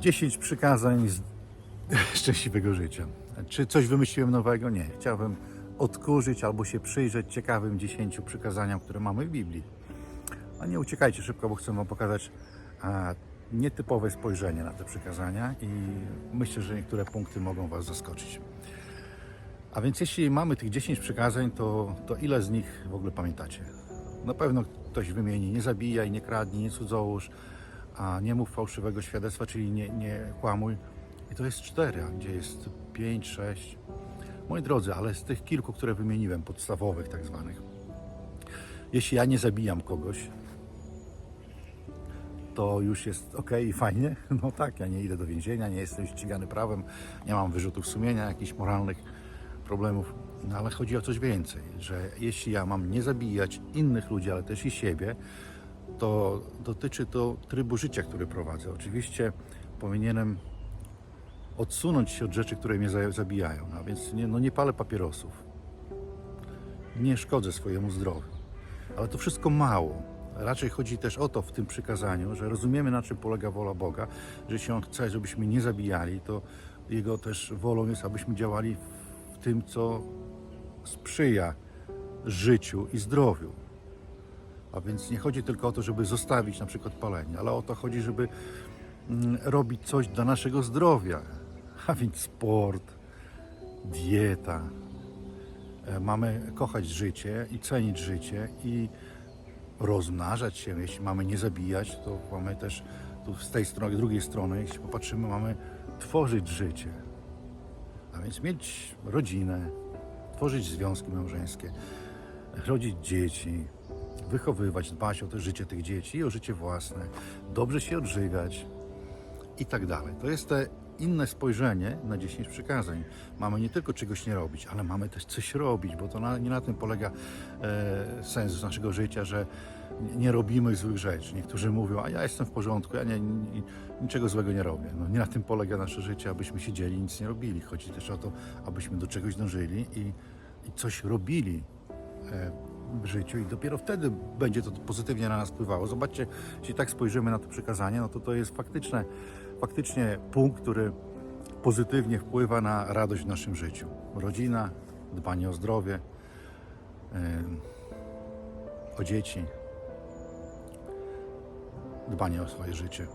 10 przykazań z szczęśliwego życia. Czy coś wymyśliłem nowego? Nie. Chciałbym odkurzyć albo się przyjrzeć ciekawym 10 przykazaniom, które mamy w Biblii. A nie uciekajcie szybko, bo chcę Wam pokazać nietypowe spojrzenie na te przykazania i myślę, że niektóre punkty mogą Was zaskoczyć. A więc jeśli mamy tych 10 przykazań, to, to ile z nich w ogóle pamiętacie? Na pewno ktoś wymieni nie zabijaj, nie kradnij, nie cudzołóż, a nie mów fałszywego świadectwa, czyli nie, nie kłamuj. I to jest cztery, a gdzie jest pięć, sześć. Moi drodzy, ale z tych kilku, które wymieniłem, podstawowych tak zwanych, jeśli ja nie zabijam kogoś, to już jest ok i fajnie. No tak, ja nie idę do więzienia, nie jestem ścigany prawem, nie mam wyrzutów sumienia, jakichś moralnych problemów. No ale chodzi o coś więcej, że jeśli ja mam nie zabijać innych ludzi, ale też i siebie, to dotyczy to trybu życia, który prowadzę. Oczywiście powinienem odsunąć się od rzeczy, które mnie za- zabijają. A więc nie, no nie palę papierosów. Nie szkodzę swojemu zdrowiu. Ale to wszystko mało. Raczej chodzi też o to w tym przykazaniu, że rozumiemy na czym polega wola Boga, że jeśli On chce, żebyśmy nie zabijali, to Jego też wolą jest, abyśmy działali w tym, co sprzyja życiu i zdrowiu. A więc nie chodzi tylko o to, żeby zostawić na przykład palenie, ale o to chodzi, żeby mm, robić coś dla naszego zdrowia. A więc sport, dieta. E, Mamy kochać życie i cenić życie i rozmnażać się. Jeśli mamy nie zabijać, to mamy też tu z tej strony, drugiej strony, jeśli popatrzymy, mamy tworzyć życie. A więc mieć rodzinę, tworzyć związki małżeńskie, rodzić dzieci, wychowywać, dbać o to życie tych dzieci i o życie własne, dobrze się odżywiać i tak dalej. To jest te inne spojrzenie na 10 przykazań. Mamy nie tylko czegoś nie robić, ale mamy też coś robić, bo to na, nie na tym polega e, sens naszego życia, że nie robimy złych rzeczy. Niektórzy mówią, a ja jestem w porządku, ja nie, ni- niczego złego nie robię. No, nie na tym polega nasze życie, abyśmy siedzieli i nic nie robili. Chodzi też o to, abyśmy do czegoś dążyli i, i coś robili e, życiu i dopiero wtedy będzie to pozytywnie na nas wpływało. Zobaczcie, jeśli tak spojrzymy na to przekazanie, no to to jest faktyczne, faktycznie punkt, który pozytywnie wpływa na radość w naszym życiu. Rodzina, dbanie o zdrowie, o dzieci, dbanie o swoje życie.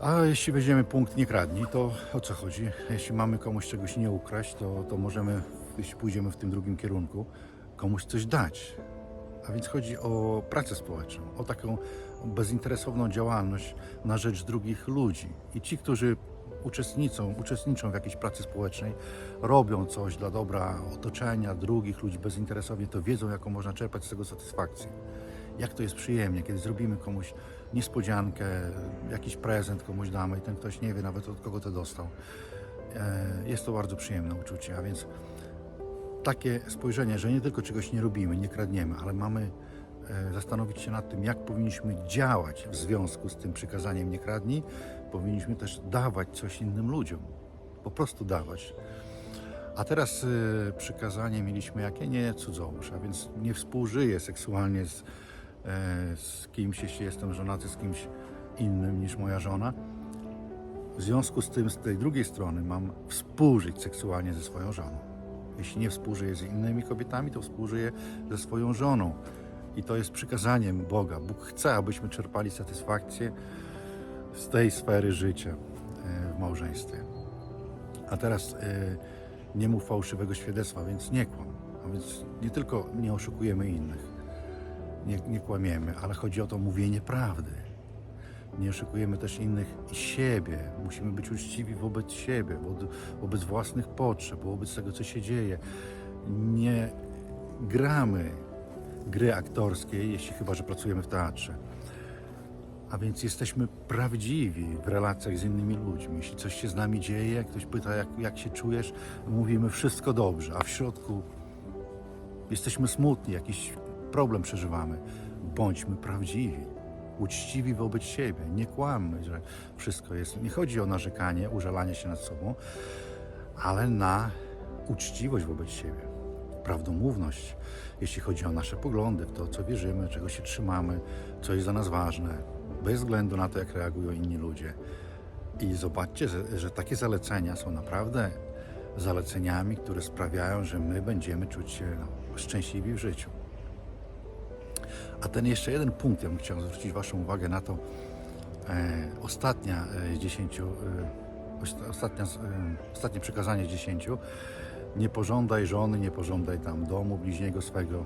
A jeśli weźmiemy punkt nie kradnij, to o co chodzi? Jeśli mamy komuś czegoś nie ukraść, to, to możemy, jeśli pójdziemy w tym drugim kierunku, komuś coś dać. A więc chodzi o pracę społeczną, o taką bezinteresowną działalność na rzecz drugich ludzi. I ci, którzy uczestniczą, uczestniczą w jakiejś pracy społecznej, robią coś dla dobra otoczenia, drugich ludzi bezinteresownie, to wiedzą, jaką można czerpać z tego satysfakcję. Jak to jest przyjemnie, kiedy zrobimy komuś niespodziankę, jakiś prezent komuś damy i ten ktoś nie wie nawet od kogo to dostał. E, Jest to bardzo przyjemne uczucie, a więc takie spojrzenie, że nie tylko czegoś nie robimy, nie kradniemy, ale mamy e, zastanowić się nad tym, jak powinniśmy działać w związku z tym przykazaniem nie kradnij, powinniśmy też dawać coś innym ludziom. Po prostu dawać. A teraz e, przykazanie mieliśmy jakie? Nie cudzołóż, a więc nie współżyję seksualnie z, e, z kimś, jeśli jestem żonaty z kimś innym niż moja żona. W związku z tym, z tej drugiej strony mam współżyć seksualnie ze swoją żoną. Jeśli nie współżyję z innymi kobietami, to współżyję ze swoją żoną. I to jest przykazaniem Boga. Bóg chce, abyśmy czerpali satysfakcję z tej sfery życia e, w małżeństwie. A teraz e, nie mów fałszywego świadectwa, więc nie kłam. A więc nie tylko nie oszukujemy innych, nie, nie kłamiemy, ale chodzi o to mówienie prawdy. Nie oszukujemy też innych i siebie. Musimy być uczciwi wobec siebie, wo- wobec własnych potrzeb, wobec tego, co się dzieje. Nie gramy gry aktorskiej, jeśli chyba, że pracujemy w teatrze. A więc jesteśmy prawdziwi w relacjach z innymi ludźmi. Jeśli coś się z nami dzieje, ktoś pyta, jak, jak się czujesz, mówimy wszystko dobrze, a w środku jesteśmy smutni, jakiś problem przeżywamy. Bądźmy prawdziwi, uczciwi wobec siebie. Nie kłammy, że wszystko jest. Nie chodzi o narzekanie, użalanie się nad sobą, ale na uczciwość wobec siebie, prawdomówność, jeśli chodzi o nasze poglądy, w to, co wierzymy, czego się trzymamy, co jest dla nas ważne. bez względu na to, jak reagują inni ludzie. I zobaczcie, że, że takie zalecenia są naprawdę zaleceniami, które sprawiają, że my będziemy czuć się no, szczęśliwi w życiu. A ten jeszcze jeden punkt, ja bym chciał zwrócić Waszą uwagę na to, e, ostatnia e, z dziesięciu, e, osta- ostatnia, e, ostatnie przykazanie z dziesięciu, nie pożądaj żony, nie pożądaj tam domu bliźniego swego,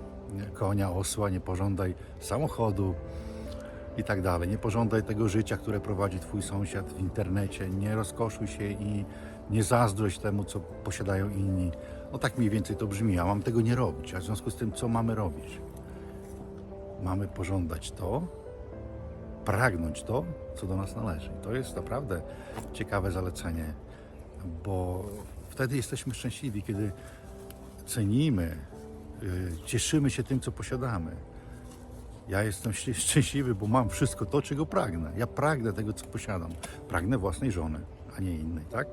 konia, osła, nie pożądaj samochodu i tak dalej. Nie pożądaj tego życia, które prowadzi Twój sąsiad w internecie. Nie rozkoszuj się i nie zazdrość temu, co posiadają inni. No tak mniej więcej to brzmi, a mam tego nie robić. A w związku z tym, co mamy robić? Mamy pożądać to, pragnąć to, co do nas należy. I to jest naprawdę ciekawe zalecenie, bo wtedy jesteśmy szczęśliwi, kiedy cenimy, y, cieszymy się tym, co posiadamy. Ja jestem szczę- szczęśliwy, bo mam wszystko to, czego pragnę. Ja pragnę tego, co posiadam. Pragnę własnej żony, a nie innej, tak?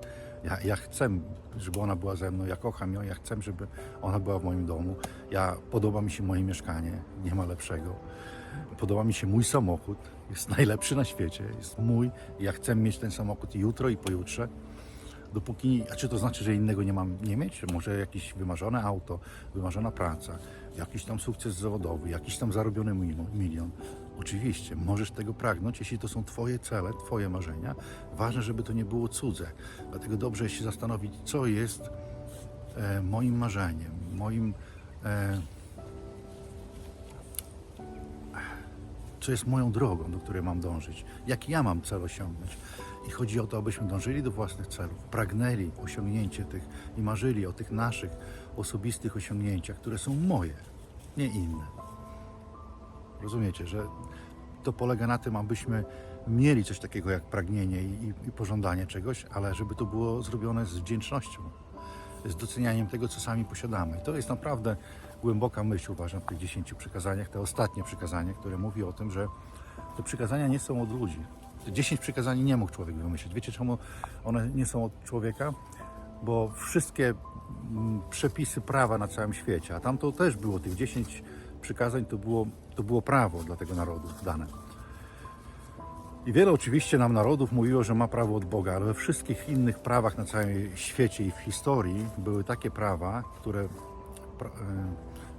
Ja, ja chcę, żeby ona była ze mną, ja kocham ją, ja chcę, żeby ona była w moim domu. Ja, podoba mi się moje mieszkanie, nie ma lepszego. Podoba mi się mój samochód, jest najlepszy na świecie, jest mój. Ja chcę mieć ten samochód jutro, i pojutrze. Dopóki, a czy to znaczy, że innego nie mam nie mieć? Może jakieś wymarzone auto, wymarzona praca, jakiś tam sukces zawodowy, jakiś tam zarobiony mil- milion. Oczywiście, możesz tego pragnąć, jeśli to są Twoje cele, Twoje marzenia. Ważne, żeby to nie było cudze. Dlatego dobrze się zastanowić, co jest e, moim marzeniem, moim. Co jest moją drogą, do której mam dążyć, jaki ja mam cel osiągnąć. I chodzi o to, abyśmy dążyli do własnych celów, pragnęli osiągnięcie tych i marzyli o tych naszych osobistych osiągnięciach, które są moje, nie inne. Rozumiecie, że to polega na tym, abyśmy mieli coś takiego jak pragnienie i, i, i pożądanie czegoś, ale żeby to było zrobione z wdzięcznością, z docenianiem tego, co sami posiadamy. I to jest naprawdę głęboka myśl, uważam, w tych dziesięciu przykazaniach, te ostatnie przykazanie, które mówi o tym, że te przykazania nie są od ludzi. Dziesięć przykazań nie mógł człowiek wymyślić. Wiecie, czemu one nie są od człowieka? Bo wszystkie mm, przepisy prawa na całym świecie, a tam to też było, tych dziesięć przykazań to było, to było prawo dla tego narodu dane. I wiele oczywiście nam narodów mówiło, że ma prawo od Boga, ale we wszystkich innych prawach na całym świecie i w historii były takie prawa, które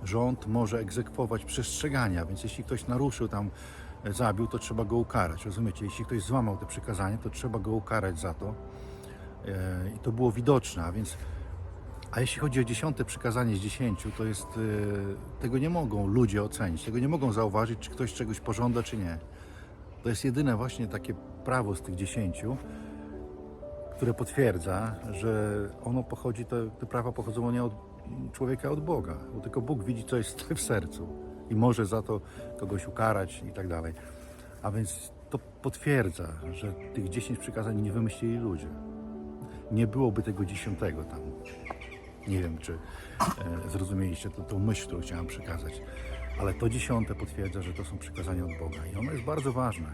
rząd może egzekwować przestrzegania, więc jeśli ktoś naruszył tam, e, zabił, to trzeba go ukarać, rozumiecie? Jeśli ktoś złamał te przykazanie, to trzeba go ukarać za to. E, I to było widoczne, a więc a jeśli chodzi o dziesiąte przykazanie z dziesięciu, to jest, e, tego nie mogą ludzie ocenić, tego nie mogą zauważyć, czy ktoś czegoś pożąda, czy nie. To jest jedyne właśnie takie prawo z tych dziesięciu, które potwierdza, że ono pochodzi, te, te prawa pochodzą nie od człowieka, od Boga. Bo tylko Bóg widzi, co jest w sercu i może za to kogoś ukarać i tak dalej. A więc to potwierdza, że tych dziesięć przykazań nie wymyślili ludzie. Nie byłoby tego dziesiątego tam. Nie wiem, czy e, zrozumieliście to, tą myśl, którą chciałem przekazać. Ale to dziesiąte potwierdza, że to są przykazania od Boga. I ono jest bardzo ważne.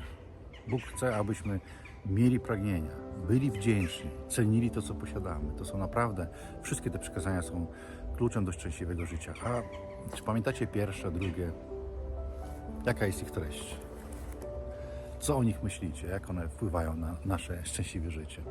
Bóg chce, abyśmy mieli pragnienia, byli wdzięczni, cenili to, co posiadamy. To są naprawdę, wszystkie te przykazania są kluczem do szczęśliwego życia. A czy pamiętacie pierwsze, drugie? Jaka jest ich treść? Co o nich myślicie? Jak one wpływają na nasze szczęśliwe życie?